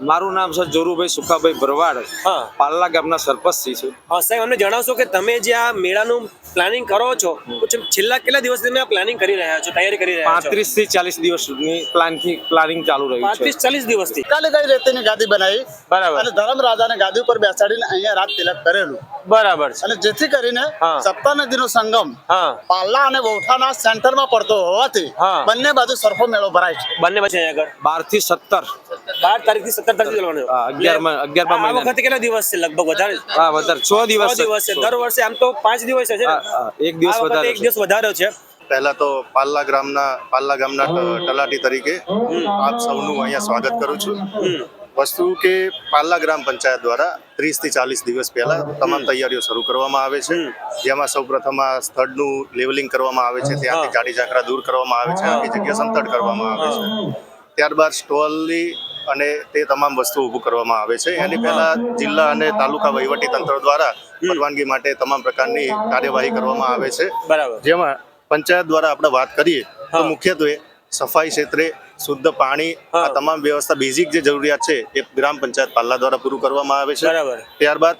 મારું નામ છે જોરુભાઈ સુખાભાઈ ભરવાડ. હા. પાલ્લા ગામના સરપંચથી છું. હા સાહેબ અમને જણાવશો કે તમે જે આ મેળાનું પ્લાનિંગ કરો છો છેલ્લા- છેલ્લા કેટલા દિવસ તમે આ પ્લાનિંગ કરી રહ્યા છો તૈયારી કરી રહ્યા છો? પાંત્રીસથી ચાલીસ દિવસ સુધી પ્લાનથી પ્લાનિંગ ચાલુ રહ્યું છે. પાંત્રીસ ચાલીસ દિવસથી? કાલે કઈ રેતીની ગાદી બનાવી? બરાબર. અને રાજા રાજાને ગાદી ઉપર બેસાડીને અહીંયા રાત તિલક કરેલું. બરાબર છે. અને જેથી કરીને સપ્તા નદી નદીનો સંગમ હા. પાલ્લા અને સેન્ટર સેન્ટરમાં પડતો હોવાથી બંને બાજુ સરખો મેળો ભરાય છે. બંને પછી અહીંયા આગળ? બારથી સત્તર. બાર તારીખથી સત્તર તારીખ ચાલવાનું હા, અગિયારમાં- અગિયારમાં આ મહિના. વખતે કેટલા દિવસ છે? લગભગ વધારે હા વધારે. છ દિવસ છ. દિવસ છે. દર વર્ષે આમ તો પાંચ દિવસ છે એક દિવસ વધારે એક દિવસ વધારે છે. પહેલા તો પાલ્લા ગ્રામના પાલ્લા ગામના તલાટી તરીકે આપ સૌનું અહીંયા સ્વાગત કરું છું. વસ્તુ કે પાલ્લા ગ્રામ પંચાયત દ્વારા ત્રીસથી ચાલીસ દિવસ પહેલા તમામ તૈયારીઓ શરૂ કરવામાં આવે છે. જેમાં સૌ પ્રથમ આ સ્થળનું લેવલિંગ કરવામાં આવે છે. ત્યાંથી જાડી ઝાંખરા દૂર કરવામાં આવે છે. આખી જગ્યા સમતળ કરવામાં આવે છે. ત્યારબાદ સ્ટોલની અને તે તમામ વસ્તુ ઊભું કરવામાં આવે છે. એની પહેલા જિલ્લા અને તાલુકા વહીવટી તંત્ર દ્વારા પરવાનગી માટે તમામ પ્રકારની કાર્યવાહી કરવામાં આવે છે. બરાબર. જેમાં પંચાયત દ્વારા આપણે વાત કરીએ તો. મુખ્યત્વે સફાઈ ક્ષેત્રે શુદ્ધ પાણી આ તમામ વ્યવસ્થા બેઝિક જે જરૂરિયાત છે એ ગ્રામ પંચાયત પાલ્લા દ્વારા પૂરું કરવામાં આવે છે. બરાબર. ત્યારબાદ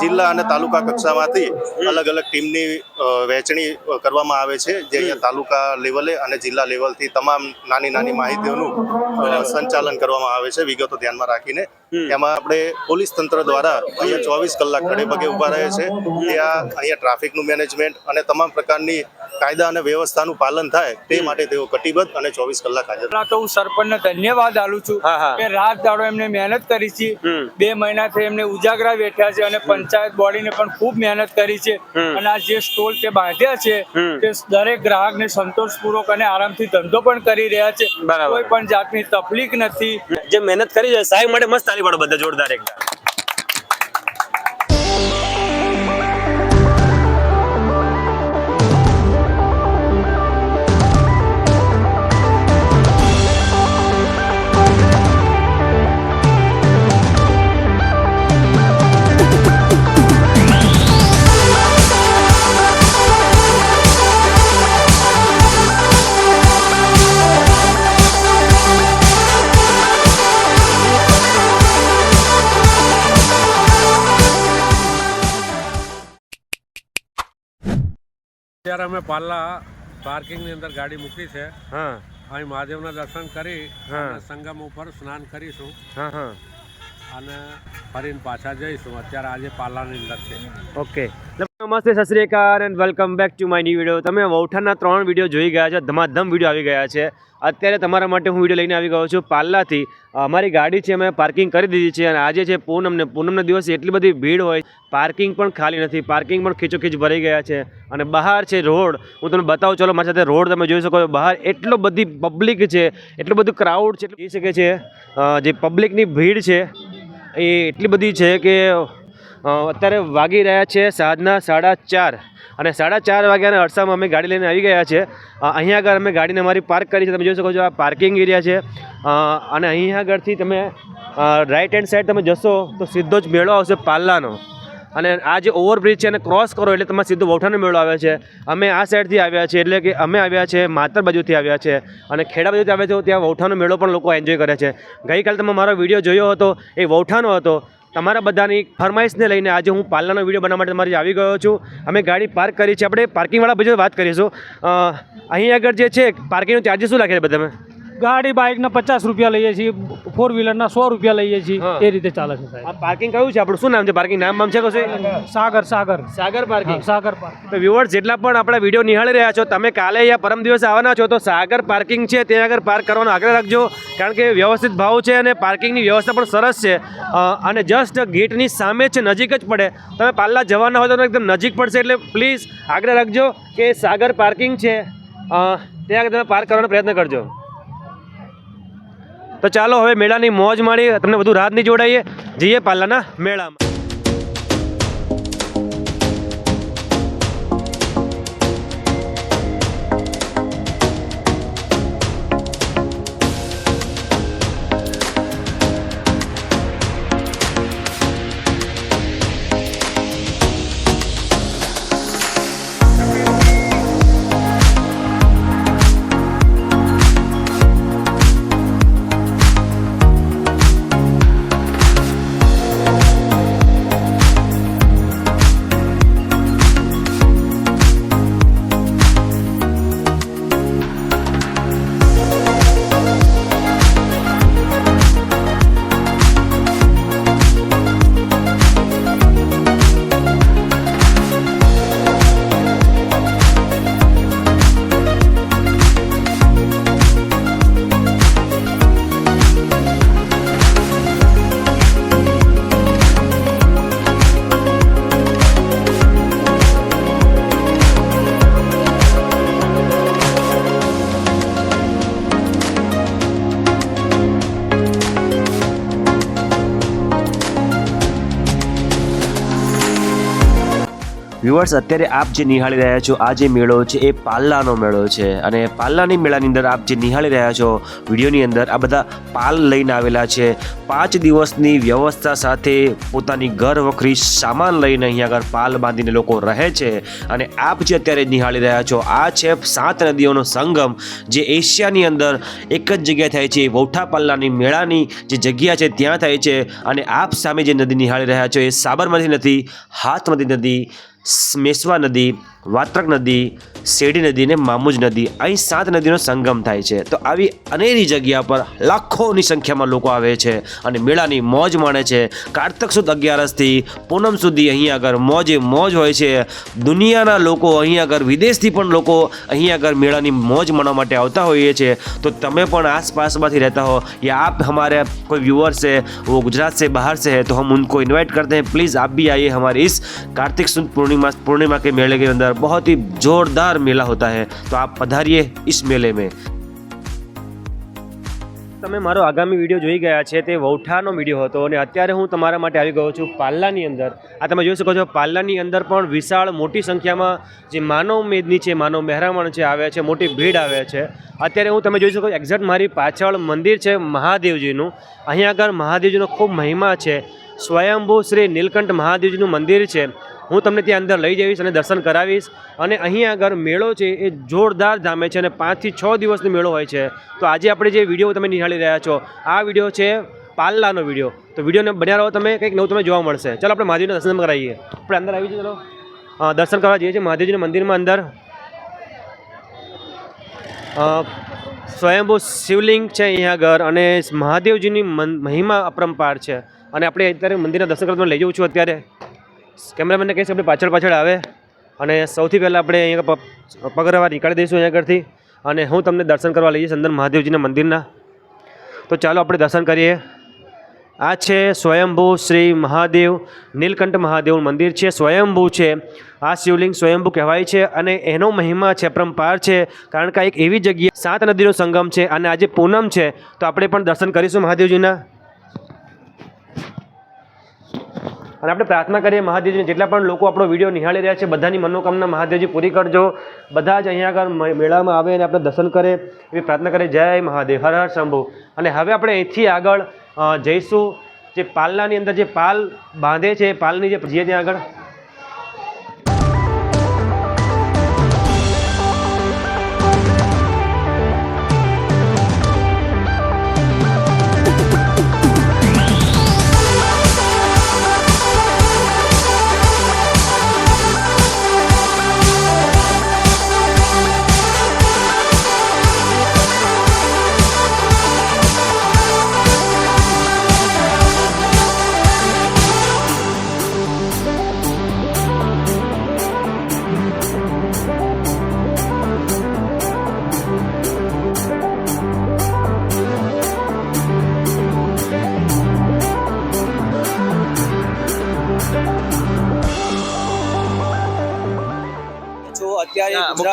જિલ્લા અને તાલુકા કક્ષામાંથી અલગ અલગ ટીમની વહેંચણી કરવામાં આવે છે જે અહીંયા તાલુકા લેવલે અને જિલ્લા લેવલથી તમામ નાની નાની માહિતીઓનું સંચાલન કરવામાં આવે છે વિગતો ધ્યાનમાં રાખીને. એમાં આપણે પોલીસ તંત્ર દ્વારા અહીંયા ચોવીસ કલાક ખડે પગે ઊભા રહે છે. ત્યાં અહીંયા ટ્રાફિકનું મેનેજમેન્ટ અને તમામ પ્રકારની કાયદા અને વ્યવસ્થાનું પાલન થાય તે માટે તેઓ કટિબદ્ધ અને ચોવીસ કલાક હાજર તો હું સરપંચને ધન્યવાદ આલું છું. કે રાત દાડો એમને મહેનત કરી છે. બે મહિનાથી એમને ઉજાગરા બેઠ્યા છે અને પંચાયત બોડીને પણ ખૂબ મહેનત કરી છે. અને આ જે સ્ટોલ તે બાંધ્યા છે તે દરેક ગ્રાહકને સંતોષપૂર્વક અને આરામથી ધંધો પણ કરી રહ્યા છે. બરાબર. કોઈ પણ જાતની તકલીફ નથી. જે મહેનત કરી છે સાહેબ માટે મસ્ત તાલી પાડો બધા જોરદાર એકદમ અત્યારે અમે પાલ્લા પાર્કિંગની અંદર ગાડી મૂકી છે. હા. અહીં મહાદેવના દર્શન કરી. અને સંગમ ઉપર સ્નાન કરીશું. અને ફરીને પાછા જઈશું. અત્યારે આજે પાલાની અંદર છે. ઓકે. નમસ્તે સત શ્રી અકાલ and welcome back to my new video તમે વૌઠાના ત્રણ વીડિયો જોઈ ગયા છો. ધમાધમ વીડિયો આવી ગયા છે. અત્યારે તમારા માટે હું વીડિયો લઈને આવી ગયો છું. પાલ્લાથી અમારી ગાડી છે અમે પાર્કિંગ કરી દીધી છે અને આજે છે પૂનમને, પૂનમના દિવસે એટલી બધી ભીડ હોય, પાર્કિંગ પણ ખાલી નથી, પાર્કિંગ પણ ખીચોખીચ ભરાઈ ગયા છે અને બહાર છે રોડ. હું તમને બતાવું, ચાલો મારી સાથે રોડ તમે જોઈ શકો છો. બહાર એટલો બધી પબ્લિક છે, એટલું બધું ક્રાઉડ છે જોઈ શકે છે જે પબ્લિકની ભીડ છે, એ એટલી બધી છે કે અત્યારે વાગી રહ્યા છે સાંજના સાડા ચાર. અને સાડા ચાર વાગ્યાના અરસામાં અમે ગાડી લઈને આવી ગયા છે. અહીંયા આગળ અમે ગાડીને અમારી પાર્ક કરી છે. તમે જોઈ શકો છો આ પાર્કિંગ એરિયા છે. અને અહીંયા આગળથી તમે રાઈટ હેન્ડ સાઈડ તમે જશો તો સીધો જ મેળો આવશે પાલ્લાનો. અને આ જે ઓવરબ્રિજ છે એને ક્રોસ કરો એટલે તમારે સીધો વૌઠાનો મેળો આવે છે. અમે આ સાઈડથી આવ્યા છીએ એટલે કે અમે આવ્યા છે માતર બાજુથી આવ્યા છે. અને ખેડા બાજુથી આવ્યા છે ત્યાં વૌઠાનો મેળો પણ લોકો એન્જોય કરે છે. ગઈકાલે તમે મારો વીડિયો જોયો હતો, એ વૌઠાનો હતો. તમારા બધાની ફરમાઈશને લઈને આજે હું પાલનાનો વીડિયો બનાવવા માટે તમારી આવી ગયો છું. અમે ગાડી પાર્ક કરી છે. આપણે પાર્કિંગવાળા બધું વાત કરીશું. અહીં આગળ જે છે પાર્કિંગનો ચાર્જિસ શું લાગે છે બધા ગાડી બાઇકના પચાસ રૂપિયા લઈએ છીએ ફોર વ્હીલરના સો રૂપિયા લઈએ છીએ. એ રીતે ચાલે છે સાહેબ. આ પાર્કિંગ કયું છે? આપણું શું નામ છે પાર્કિંગ નામ નામ છે કશું? Sagar Sagar. Sagar parking Sagar park viewers જેટલા પણ આપણા વીડિયો નિહાળી રહ્યા છો તમે કાલે યા પરમ દિવસે આવવાના છો તો સાગર પાર્કિંગ છે ત્યાં આગળ પાર્ક કરવાનો આગ્રહ રાખજો કારણ કે વ્યવસ્થિત ભાવ છે અને પાર્કિંગની વ્યવસ્થા પણ સરસ છે. અને જસ્ટ ગેટની સામે છે નજીક જ પડે. તમે પાલ્લા જવાના હોય તો એકદમ નજીક પડશે એટલે પ્લીઝ આગ્રહ રાખજો કે સાગર પાર્કિંગ છે. ત્યાં આગળ તમે પાર્ક કરવાનો પ્રયત્ન કરજો. તો ચાલો હવે મેળાની મોજ માણી તમને વધુ રાત નહીં જોડાઈએ. જઈએ પાલાના મેળામાં. વ્યુઅર્સ અત્યારે આપ જે નિહાળી રહ્યા છો, આ જે મેળો છે, એ પાલ્લાનો મેળો છે. અને પાલ્લાની મેળાની અંદર આપ જે નિહાળી રહ્યા છો, વિડીયોની અંદર આ બધા પાલ લઈને આવેલા છે. પાંચ દિવસની વ્યવસ્થા સાથે પોતાની ઘર વખરી સામાન લઈને અહીંયા આગળ પાલ બાંધીને લોકો રહે છે. અને આપ જે અત્યારે નિહાળી રહ્યા છો, આ છે સાત નદીઓનો સંગમ, જે એશિયાની અંદર એક જ જગ્યાએ થાય છે. વૌઠા પાલ્લાની મેળાની જે જગ્યા છે, ત્યાં થાય છે. અને આપ સામે જે નદી નિહાળી રહ્યા છો, એ સાબરમતી નદી, હાથમતી નદી મેસવા નદી વાત્રક નદી, શેરડી નદી ને મામુજ નદી, અહીં સાત નદીનો સંગમ થાય છે. તો આવી અનેરી જગ્યા પર લાખોની સંખ્યામાં લોકો આવે છે અને મેળાની મોજ માણે છે. કારતક સુદ અગિયારસથી પૂનમ સુધી અહીં આગળ મોજે મોજ હોય છે. દુનિયાના લોકો અહીં આગળ, વિદેશથી પણ લોકો અહીં આગળ મેળાની મોજ માણવા માટે આવતા હોઈએ છે. તો તમે પણ આસપાસમાંથી રહેતા હો કે આપ હમારે કોઈ व्यूअर છે वो गुजरात से बाहर से है तो हम उनको इनवाइट करते हैं प्लीज़ आप भी आइए हमारे इस कार्तिक सुन पूर्णिमा पूर्णिमा के मेले के बहुत ही जोरदार मेला होता है तो आप पधारिए इस मेले में તમે મારો આગામી વિડીયો જોઈ ગયા છે તે વૌઠાનો વિડીયો હતો અને અત્યારે હું તમારા માટે આવી ગયો છું પાલ્લાની અંદર આ તમે જોઈ શકો છો પાલ્લાની અંદર પણ વિશાળ મોટી સંખ્યામાં જે માનવ મેદની છે માનવ મહેરામણ છે આવે છે મોટી ભીડ આવે છે અત્યારે હું તમે જોઈ શકો એક્ઝેક્ટ મારી પાછળ મંદિર છે મહાદેવજીનું અહીંયા આગળ મહાદેવજીનો ખૂબ મહિમા છે સ્વયંભૂ શ્રી નીલકંઠ મહાદેવજીનું મંદિર છે હું તમને ત્યાં અંદર લઈ જઈશ અને દર્શન કરાવીશ. અને અહીં આગળ મેળો છે, એ જોરદાર જામે છે અને પાંચથી છ દિવસનો મેળો હોય છે. તો આજે આપણે જે વીડિયો તમે નિહાળી રહ્યા છો, આ વીડિયો છે પાલ્લાનો વીડિયો. તો વિડીયોને બન્યા રહો, તમે કંઈક નવું તમે જોવા મળશે. ચાલો આપણે મહાદેવના દર્શન કરાવીએ. આપણે અંદર આવી જઈએ, ચલો. દર્શન કરવા જઈએ છીએ મહાદેવજીના મંદિરમાં અંદર. સ્વયંભૂ શિવલિંગ છે અહીંયા આગળ અને મહાદેવજીની મહિમા અપરંપાર છે. અને આપણે અત્યારે મંદિરના દર્શન કરવા લઈ જઉં છું અત્યારે. કેમેરામેનને કહીશ આપણે પાછળ પાછળ આવે અને સૌથી પહેલાં આપણે અહીંયા પગરવા નીકાળી દઈશું અહીંયા આગળથી અને હું તમને દર્શન કરવા લઈ જઈશ અંદર મહાદેવજીના મંદિરના. તો ચાલો આપણે દર્શન કરીએ. આ છે સ્વયંભૂ શ્રી મહાદેવ, નીલકંઠ મહાદેવનું મંદિર છે. સ્વયંભૂ છે. આ શિવલિંગ સ્વયંભૂ કહેવાય છે અને એનો મહિમા છે, પરંપાર છે. કારણ કે એક એવી જગ્યા, સાત નદીનો સંગમ છે અને આજે પૂનમ છે. તો આપણે પણ દર્શન કરીશું મહાદેવજીના. અને આપણે પ્રાર્થના કરીએ મહાદેવજીને, જેટલા પણ લોકો આપણો વીડિયો નિહાળી રહ્યા છે, બધાની મનોકામના મહાદેવજી પૂરી કરજો. બધા જ અહીંયા આગળ મેળામાં આવે અને આપણે દર્શન કરે, એવી પ્રાર્થના કરીએ. જય મહાદેવ, હર હર શંભુ. અને હવે આપણે અહીંથી આગળ જઈશું. જે પાલનાની અંદર જે પાલ બાંધે છે પાલની જે જઈએ ત્યાં આગળ.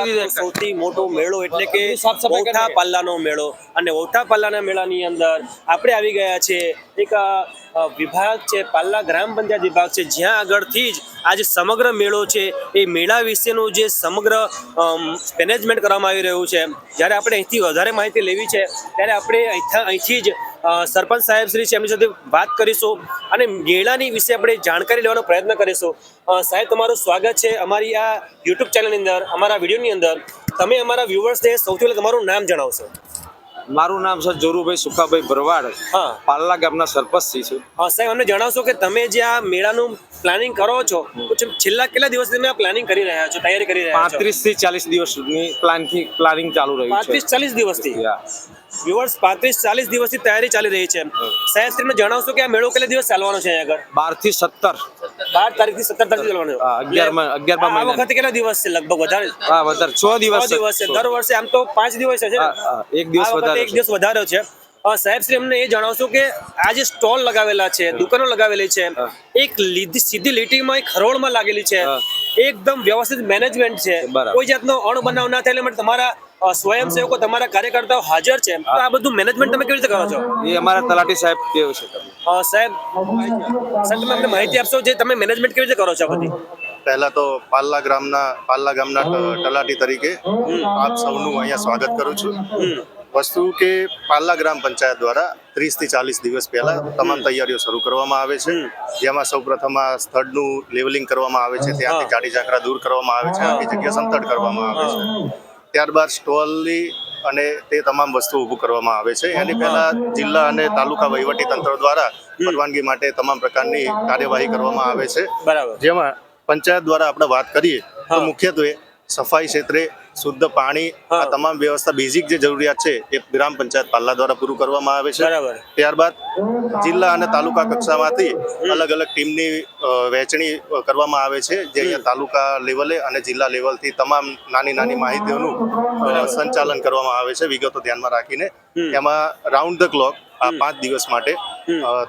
ગુજરાતનો સૌથી મોટો મેળો એટલે કે ઓઠા પાલ્લાનો મેળો. અને ઓઠા પાલ્લાના મેળાની અંદર આપણે આવી ગયા છે એક વિભાગ છે પાલ્લા ગ્રામ પંચાયત વિભાગ છે. જ્યાં આગળથી જ આ જે સમગ્ર મેળો છે એ મેળા વિશેનું જે સમગ્ર મેનેજમેન્ટ કરવામાં આવી રહ્યું છે. જ્યારે આપણે અહીંથી વધારે માહિતી લેવી છે ત્યારે આપણે અહીંથી અહીંથી જ સરપંચ સાહેબ શ્રી છે એમની સાથે વાત કરીશું અને મેળાની વિશે આપણે જાણકારી લેવાનો પ્રયત્ન કરીશું. સાહેબ તમારું સ્વાગત છે અમારી આ યુટ્યુબ ચેનલની અંદર અમારા વિડીયોની અંદર. તમે અમારા વ્યુઅર્સને સૌથી પહેલાં તમારું નામ જણાવશો. મારું નામ છે જોરુભાઈ સુખાભાઈ ભરવાડ. હા. પાલ્લા ગામના સરપંચ શ્રી છું. હા સાહેબ અમને જણાવશો કે તમે જે આ મેળાનું પ્લાનિંગ કરો છો છેલ્લા- કેટલા દિવસથી તમે આ પ્લાનિંગ કરી રહ્યા છો તૈયારી કરી રહ્યા છો? પાંત્રીસથી ચાલીસ દિવસ સુધી પ્લાનથી પ્લાનિંગ ચાલુ રહ્યું છે. પાંત્રીસ ચાલીસ દિવસથી. વ્યુઅર્સ પાંત્રીસ ચાલીસ દિવસથી તૈયારી ચાલી રહી છે સાહેબ શ્રીને જણાવશો કે આ મેળો કેટલા દિવસ ચાલવાનો છે અહીંયા આગળ? બારથી સત્તર. બાર તારીખથી સત્તર તારીખ ચાલવાનો. અગિયારમાં- અગિયારમાં આ વખતે કેટલા દિવસ છે? લગભગ વધારે. હા વધારે. છ દિવસ છ દિવસ છે. દર વર્ષે આમ તો પાંચ દિવસ છે એક દિવસ વધારે એક દિવસ વધારે છે. સાહેબ શ્રી અમને એ જણાવશો કે આ જે સ્ટોલ લગાવેલા છે દુકાનો લગાવેલી છે એક લીધી સીધી લીટીમાં એક હરોળમાં લાગેલી છે. એકદમ વ્યવસ્થિત મેનેજમેન્ટ છે. કોઈ જાતનો અણબનાવ ના થાય એટલે માટે તમારા સ્વયંસેવકો તમારા કાર્યકર્તાઓ હાજર છે. તો આ બધું મેનેજમેન્ટ તમે કેવી રીતે કરો છો? એ અમારા તલાટી સાહેબ કેવું છે સાહેબ સાહેબ તમે અમને માહિતી આપશો જે તમે મેનેજમેન્ટ કેવી રીતે કરો છો બધી? પહેલા તો પાલ્લા ગ્રામના પાલ્લા ગામના તલાટી તરીકે આપ સૌનું અહીંયા સ્વાગત કરું છું. વસ્તુ કે પાલ્લા ગ્રામ પંચાયત દ્વારા ત્રીસથી ચાલીસ દિવસ પહેલા તમામ તૈયારીઓ શરૂ કરવામાં આવે છે. જેમાં સૌપ્રથમ આ સ્થળનું લેવલિંગ કરવામાં આવે છે. ત્યાંથી જાડી ઝાંકરા દૂર કરવામાં આવે છે. આખી જગ્યા સમતળ કરવામાં આવે છે. ત્યારબાદ સ્ટોલની અને તે તમામ વસ્તુ ઊભું કરવામાં આવે છે. એની પહેલા જિલ્લા અને તાલુકા વહીવટી તંત્ર દ્વારા પરવાનગી માટે તમામ પ્રકારની કાર્યવાહી કરવામાં આવે છે. બરાબર. જેમાં પંચાયત દ્વારા આપણે વાત કરીએ તો મુખ્યત્વે સફાઈ ક્ષેત્રે શુદ્ધ પાણી આ તમામ વ્યવસ્થા બેઝિક જે જરૂરિયાત છે એ ગ્રામ પંચાયત પાલ્લા દ્વારા પૂરું કરવામાં આવે છે. બરાબર. ત્યારબાદ જિલ્લા અને તાલુકા કક્ષામાંથી અલગ અલગ ટીમની વહેંચણી કરવામાં આવે છે જે અહીંયા તાલુકા લેવલે અને જિલ્લા લેવલથી તમામ નાની નાની માહિતીઓનું સંચાલન કરવામાં આવે છે વિગતો ધ્યાનમાં રાખીને. એમાં રાઉન્ડ ધ ક્લોક આ પાંચ દિવસ માટે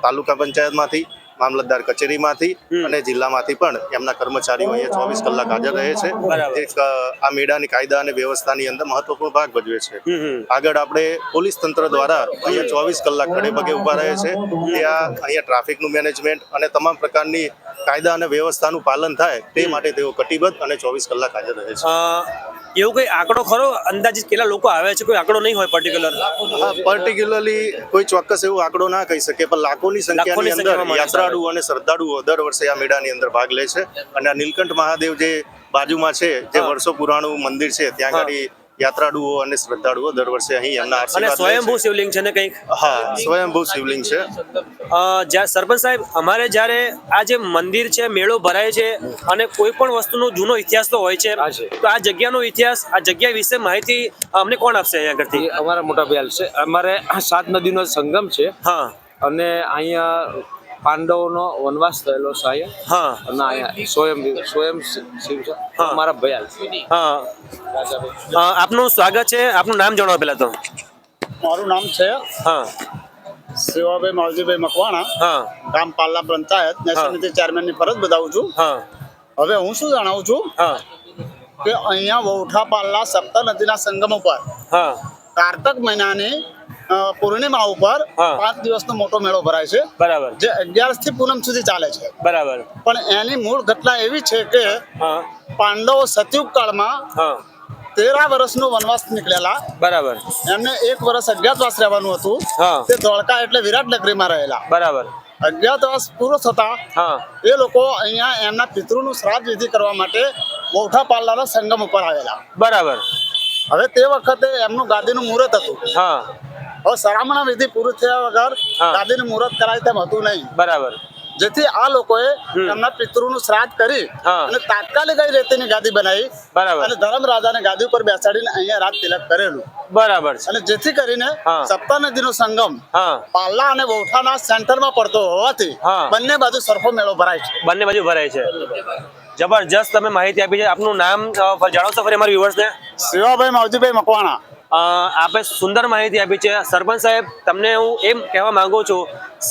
તાલુકા પંચાયતમાંથી મામલતદાર કચેરીમાંથી અને જિલ્લામાંથી પણ એમના કર્મચારીઓ અહીંયા ચોવીસ કલાક હાજર રહે છે. જે આ મેળાની કાયદા અને વ્યવસ્થાની અંદર મહત્વપૂર્ણ ભાગ ભજવે છે. આગળ આપણે પોલીસ તંત્ર દ્વારા અહીંયા ચોવીસ કલાક ખડે પગે ઊભા રહે છે. ત્યાં અહીંયા ટ્રાફિકનું મેનેજમેન્ટ અને તમામ પ્રકારની કાયદા અને વ્યવસ્થાનું પાલન થાય તે માટે તેઓ કટિબદ્ધ અને ચોવીસ કલાક હાજર રહે છે. એવું કોઈ આંકડો ખરો? અંદાજિત કેટલા લોકો આવે છે? કોઈ આંકડો નહીં હોય પર્ટિક્યુલર પર્ટિક્યુલરલી કોઈ ચોક્કસ એવો આંકડો ના કહી શકે પણ લાખોની સંખ્યાની અંદર યાત્રાળુ યાત્રાળુઓ અને શ્રદ્ધાળુઓ દર વર્ષે આ મેળાની અંદર ભાગ લે છે. અને આ નીલકંઠ મહાદેવ જે બાજુમાં છે જે વર્ષો પુરાણું મંદિર છે ત્યાં. આગળ યાત્રાળુઓ અને શ્રદ્ધાળુઓ દર વર્ષે અહીં એમના અને સ્વયંભૂ શિવલિંગ છે ને કંઈક? હા સ્વયંભૂ શિવલિંગ છે. જ્યાં સરપંચ સાહેબ અમારે જ્યારે આ જે મંદિર છે મેળો ભરાય છે અને કોઈ પણ વસ્તુનો જૂનો ઇતિહાસ તો હોય છે તો આ જગ્યાનો ઇતિહાસ આ જગ્યા વિશે માહિતી અમને કોણ આપશે અહીંયા એ અમારા મોટા બેલ છે. અમારે સાત નદીનો સંગમ છે હા. અને અહીંયા પાંડવોનો વનવાસ થયેલો છે અહીંયા. હા. અને અહીંયા સ્વયં સ્વયં શિવ છે. હા. અમારા ભયાલ હા. આપનું સ્વાગત છે. આપનું નામ જણાવો પહેલા તો. મારું નામ છે હા. સેવાભાઈ માવજીભાઈ મકવાણા. હા. ગામ પાલ્લા પંચાયત. નેશનલ. સમિતિ ચેરમેનની ફરજ બતાવું છું. હા. હવે હું શું જણાવું છું? હા. કે અહીંયા વૌઠા પાલ્લા સપ્ત નદીના સંગમ ઉપર હા. કારતક મહિનાની પૂર્ણિમા ઉપર. પાંચ દિવસનો મોટો મેળો ભરાય છે. બરાબર. જે અગિયારસથી પૂનમ સુધી ચાલે છે. બરાબર. પણ એની મૂળ ઘટના એવી છે કે પાંડવો સતયુગ કાળમાં તેરા વર્ષનો વનવાસ નીકળેલા. બરાબર. એમને એક વર્ષ અજ્ઞાતવાસ રહેવાનું હતું. તે ધોળકા એટલે વિરાટ નગરીમાં રહેલા. બરાબર. અજ્ઞાતવાસ પૂરો થતા એ લોકો અહીંયા એમના પિતૃનું શ્રાદ્ધ વિધિ કરવા માટે મોટા પાલ્લાના સંગમ ઉપર આવેલા. બરાબર. હવે તે વખતે એમનું ગાદીનું મુહૂર્ત હતું. હા. હવે સરામણા વિધિ પૂરું થયા વગર હા. ગાદીનું મુહૂર્ત કરાય તેમ હતું નહીં. બરાબર. જેથી આ લોકોએ. એમના પિતૃનું શ્રાદ્ધ કરી અને તાત્કાલિક રેતીની ગાદી બનાવી બરાબર. અને ધર્મરાજાને ગાદી ઉપર બેસાડીને અહીંયા રાત તિલક કરેલું. બરાબર અને જેથી કરીને. સપ્તા નદીનો સંગમ પાલ્લા અને વૌઠાના સેન્ટરમાં પડતો હોવાથી બંને બાજુ સરખો મેળો ભરાય છે. બંને બાજુ ભરાય છે. જબરજસ્ત તમે માહિતી આપી છે. આપનું નામ જાણો જણાવશો ફરી અમારા વ્યુઅર્સને શિવાભાઈ માવજીભાઈ મકવાણા. આપે સુંદર માહિતી આપી છે. સરપંચ સાહેબ, તમને હું એમ કહેવા માંગુ છું,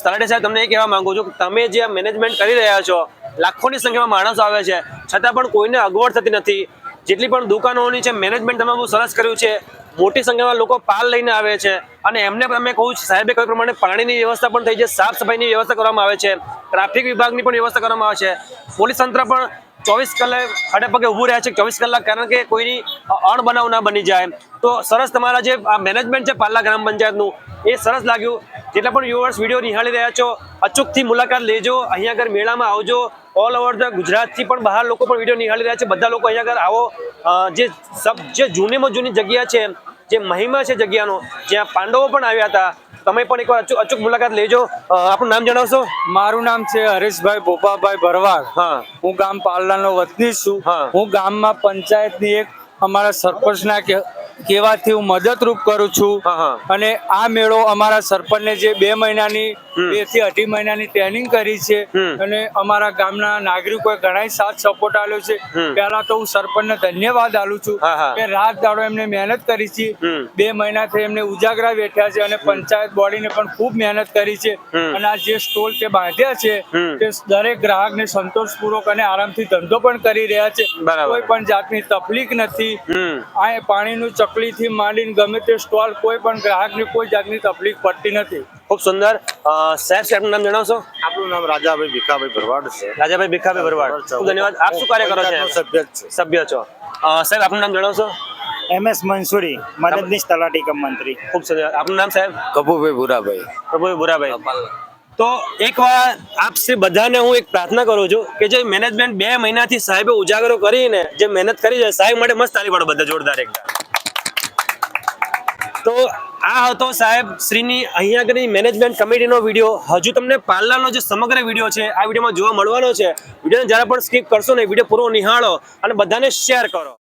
તલાટી સાહેબ, તમને એ કહેવા માંગુ છું કે તમે જે મેનેજમેન્ટ કરી રહ્યા છો, લાખોની સંખ્યામાં માણસો આવે છે, છતાં પણ કોઈને અગવડ થતી નથી. જેટલી પણ દુકાનોની છે, મેનેજમેન્ટ તમે બહુ સરસ કર્યું છે. મોટી સંખ્યામાં લોકો પાલ લઈને આવે છે. અને એમને પણ અમે કહું છું, સાહેબે કહ્યું પ્રમાણે પાણીની વ્યવસ્થા પણ થઈ છે, સાફ સફાઈની વ્યવસ્થા કરવામાં આવે છે, ટ્રાફિક વિભાગની પણ વ્યવસ્થા કરવામાં આવે છે. પોલીસ તંત્ર પણ ચોવીસ કલાક ખડે પગે ઊભું રહ્યા છે, ચોવીસ કલાક કારણ કે કોઈની અણબનાવ ના બની જાય. તો સરસ તમારા જે આ મેનેજમેન્ટ છે પાલ્લા ગ્રામ પંચાયતનું એ સરસ લાગ્યું. જેટલા પણ વ્યુઅર્સ વીડિયો નિહાળી રહ્યા છો અચૂકથી મુલાકાત લેજો. અહીંયા આગળ મેળામાં આવજો. ઓલ ઓવર ધ ગુજરાતથી પણ બહાર લોકો પણ વીડિયો નિહાળી રહ્યા છે. બધા લોકો અહીંયા આગળ આવો. જે સબ જે જૂનીમાં જૂની જગ્યા છે જે મહિમા છે જગ્યાનો જ્યાં પાંડવો પણ આવ્યા હતા તમે પણ એકવાર અચૂક અચૂક મુલાકાત લેજો. આપણું નામ જણાવશો? મારું નામ છે હરેશભાઈ ભોપાભાઈ ભરવાડ. હા. હું ગામ પાલનાનો વતની છું. હા. ગામમાં પંચાયતની એક અમારા સરપંચના કહેવાથી હું મદદરૂપ કરું છું. અને આ મેળો અમારા સરપંચને જે બે મહિનાની. બેથી અઢી મહિનાની ટ્રેનિંગ કરી છે અને અમારા ગામના નાગરિકોએ ઘણા સાથ સપોર્ટ આપ્યો છે. પેલા પહેલા તો હું સરપંચને ધન્યવાદ આલું છું. કે રાત દાડો એમને મહેનત કરી છે. બે મહિનાથી એમને ઉજાગરા બેઠ્યા છે અને પંચાયત બોડીને પણ ખૂબ મહેનત કરી છે. અને આ જે સ્ટોલ તે બાંધ્યા છે તે દરેક ગ્રાહકને સંતોષપૂર્વક અને આરામથી ધંધો પણ કરી રહ્યા છે. કોઈ પણ જાતની તકલીફ નથી. આ પાણીનું ચકલીથી માંડીને ગમે તે સ્ટોલ કોઈ પણ ગ્રાહકને કોઈ જાતની તકલીફ પડતી નથી. ખૂબ સુંદર. સાહેબ સાહેબનું નામ જણાવશો? આપણું નામ રાજાભાઈ ભીખાભાઈ ભરવાડ છે. રાજાભાઈ ભીખાભાઈ ભરવાડ. ખૂબ ધન્યવાદ. આપ શું કાર્ય કરો છો? સભ્ય સભ્ય છો. સાહેબ આપનું નામ જણાવશો? એમ એસ મંસૂરી મદદનીશ તલાટી કમ મંત્રી. ખૂબ સુંદર. આપનું નામ સાહેબ? કપુભાઈ ભુરાભાઈ. કપુભાઈ ભુરાભાઈ. તો એક વાર આપ શ્રી બધાને હું એક પ્રાર્થના કરું છું કે જે મેનેજમેન્ટ બે મહિનાથી સાહેબે ઉજાગરો કરીને જે મહેનત કરી છે સાહેબ માટે મસ્ત તાલી પાડો બધા જોરદાર એકદમ તો આ હતો સાહેબ શ્રીની અહીંયા આગળ મેનેજમેન્ટ કમિટીનો વીડિયો હજુ તમને પાર્લરનો જે સમગ્ર વીડિયો છે, આ વિડીયોમાં જોવા મળવાનો છે. વિડીયોને જ્યારે પણ સ્કીપ કરશો ને વીડિયો પૂરો નિહાળો અને બધાને શેર કરો.